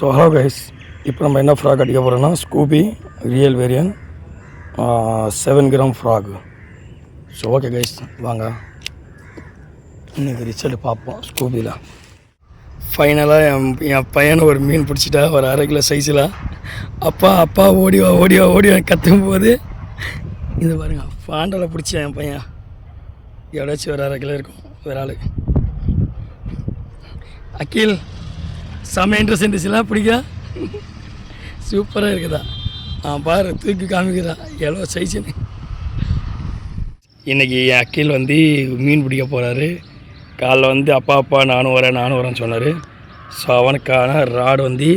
So hello guys இப்போ நம்ம என்ன ஃப்ராக் அடிக்க போகிறோம்னா Scooby real variant seven gram frog so okay guys வாங்க. இன்னைக்கு ரிசல்ட் பார்ப்போம் ஸ்கூபியில் ஃபைனலாக என் என் பையனை ஒரு மீன் பிடிச்சிட்டா ஒரு அரை கிலோ சைஸில் அப்பா அப்பா ஓடிவா ஓடிவா ஓடிவா கத்தும் போது இது பாருங்க பாண்டவில் பிடிச்சேன் என் பையன். எவ்வளோச்சும் ஒரு அரை கிலோ இருக்கும் ஒரு ஆள். அகில் செம்ம இன்ட்ரெஸ்ட் இருந்துச்சுலாம் பிடிக்கா? சூப்பராக இருக்குதா? ஆ பாரு தூக்கி காமிக்கிறா. எவ்வளோ சைஸுன்னு இன்றைக்கி என் அக்கில் வந்து மீன் பிடிக்க போகிறாரு காலைல வந்து அப்பா அப்பா நானும் வரேன் நானும் வரேன்னு சொன்னார். ஸோ அவனுக்கான ராடு வந்து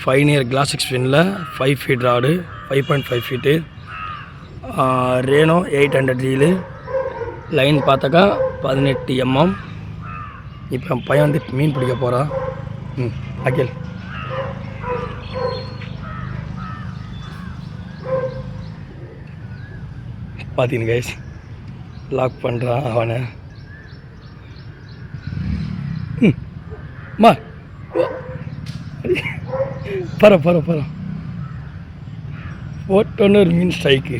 five near glass ஸ்பின்னில் five feet rod five point five feet Reno eight hundred reel line பார்த்தாக்கா பதினெட்டு எம்எம் இப்போ என் பையன் வந்து மீன் பிடிக்க போகிறான் ம் அகில். பார்த்தீங்க கைஸ் லாக் பண்ணுறான் அவனை. ம் மா. பர பர பர. போட்டோன்னு ஒரு மீன் ஸ்ட்ரைக்கு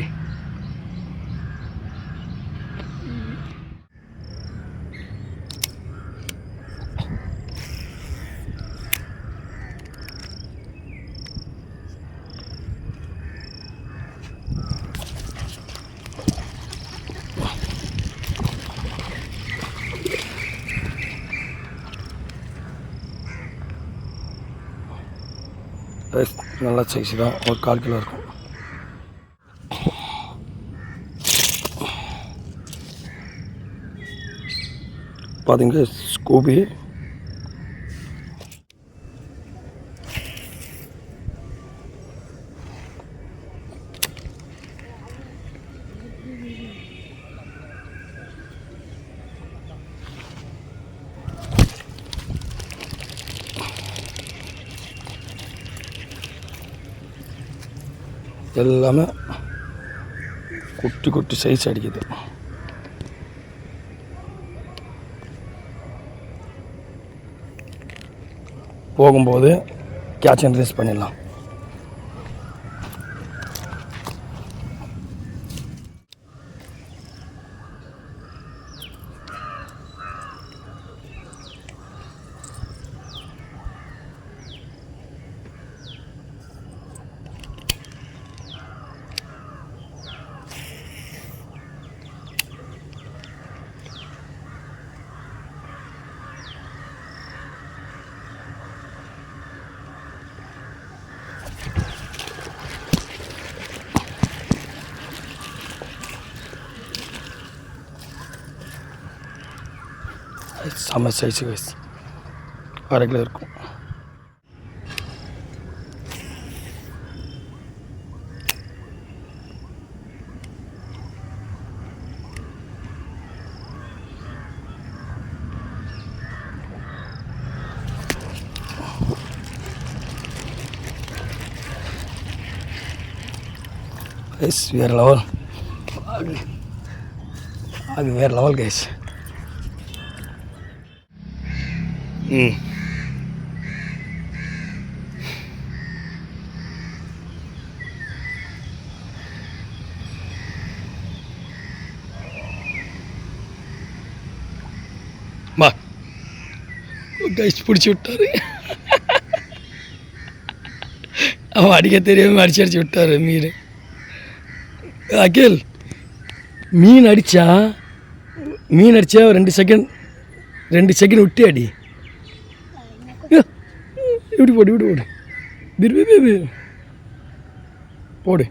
நல்ல சைஸ் தான். ஒரு கால் கிலோ இருக்கும். பார்த்தீங்க ஸ்கூபி எல்லாமே குட்டி குட்டி சைஸ் அடிக்குது. போகும்போது கேட்ச் அண்ட் ரிலீஸ் பண்ணிடலாம். செம்ம சைஸு கைஸ் அரை கிலோ இருக்கும் கைஸ் வேறு லெவல் அது வேறு லெவல் கைஸ் ம். வா கைஸ் பிடிச்சி விட்டாரு. அவன் அடிக்க தெரியாமல் அடிச்சு அடிச்சு விட்டாரு மீன். அகில் மீன் அடித்தா மீன் அடித்தா ரெண்டு செகண்ட் ரெண்டு செகண்ட் விட்டு அடி. இப்படி போடு இப்படி போடு. திருப்பி போடு.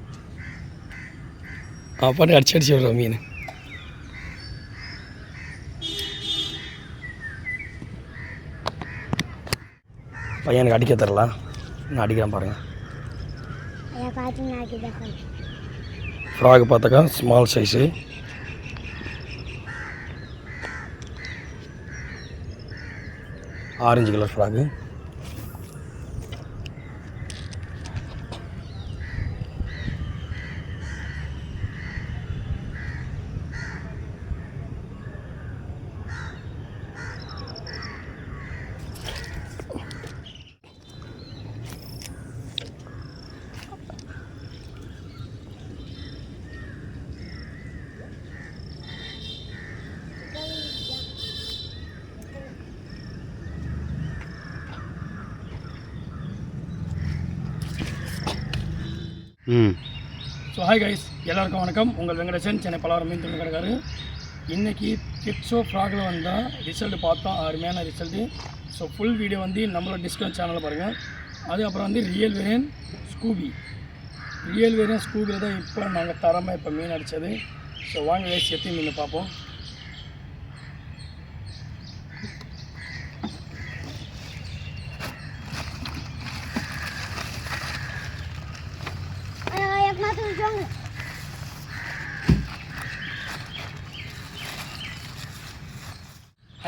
ஆ பாட்டு அடிச்சு அடிச்சு விட்றோம் மீன். பையனுக்கு அடிக்க தரலாம் நான் அடிக்கிறேன் ko. ஃப்ராக் பார்த்தாக்கா small size orange colour frog so hi guys எல்லாருக்கும் வணக்கம். உங்கள் வெங்கடேசன் சென்னை பலவாரம் மீன் தொழில் கிடக்காரு இன்றைக்கி கிட்ஸோ ஃப்ராகில் வந்தால் ரிசல்ட்டு பார்த்தோம் அருமையான ரிசல்ட்டு ஸோ ஃபுல் வீடியோ வந்து நம்மளோட டிஸ்கவுண்ட் சேனலில் பாருங்கள் அதுக்கப்புறம் வந்து real variant Scooby real variant ஸ்கூபியில் தான் இப்போ நாங்கள் தரமாக இப்போ மீன் அடித்தது ஸோ வாங்க கைஸ் எத்தி மீன் பார்ப்போம்?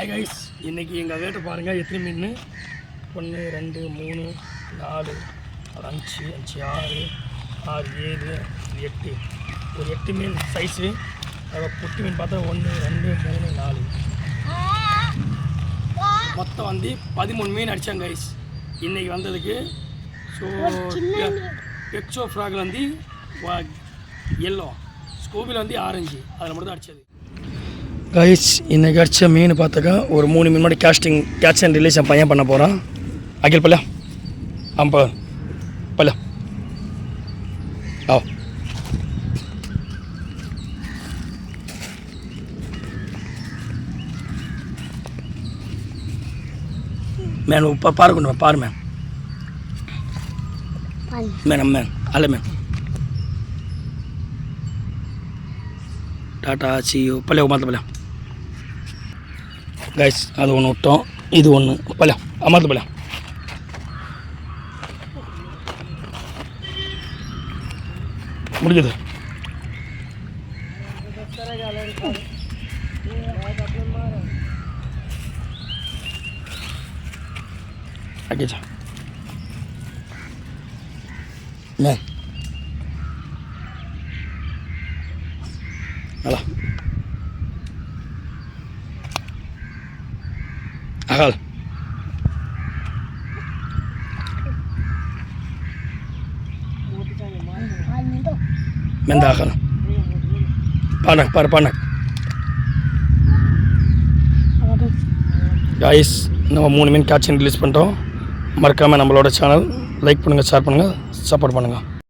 ஹாய் கைஸ் இன்றைக்கி எங்கள் ரேட்டு பாருங்கள் எத்தனை மீன்? ஒன்று ரெண்டு மூணு நாலு அஞ்சு அஞ்சு ஆறு ஆறு ஏழு எட்டு. ஒரு எட்டு மீன் சைஸு அதில் புட்டு மீன் பார்த்தா ஒன்று ரெண்டு மூணு நாலு. மொத்தம் வந்து பதிமூணு மீன் அடித்தாங்க கைஸ் இன்றைக்கி வந்ததுக்கு ஸோ எக்ஸோ ஃப்ராகில் வந்து எல்லோ ஸ்கூபில் வந்து ஆரஞ்சு அதில் மட்டும் தான் அடித்தது கைஸ் இன்னைக்கு அடித்த மீன் பார்த்தாக்கா ஒரு மூணு மீன் மட்டும் கேஸ்டிங் கேட்ச் அண்ட் ரிலீஸ் என் பையன் பண்ண போகிறான் அகில் பல்ல. ஆம்பா பல்ல. ஆ. மேன் இப்போ பாரு கொண்டு வா பாரு மேன். पानी மேன் அம்மேன் அல்ல மேன். டாட்டா சியோ பல்ல மாற்ற பல்ல. கைஸ் அது ஒன்று விட்டோம். இது ஒன்று பல்ல அமர்த்த பல்ல முடிஞ்சது. அக்கேச்சா மேன் Ala. Akal. அகால் mendakan panak para panak guys நம்ம மூணு மீன் காட்சின்னு ரிலீஸ் பண்ணிட்டோம். மறக்காமல் நம்மளோட சேனல் லைக் பண்ணுங்கள் ஷேர் பண்ணுங்கள் சப்போர்ட் பண்ணுங்கள்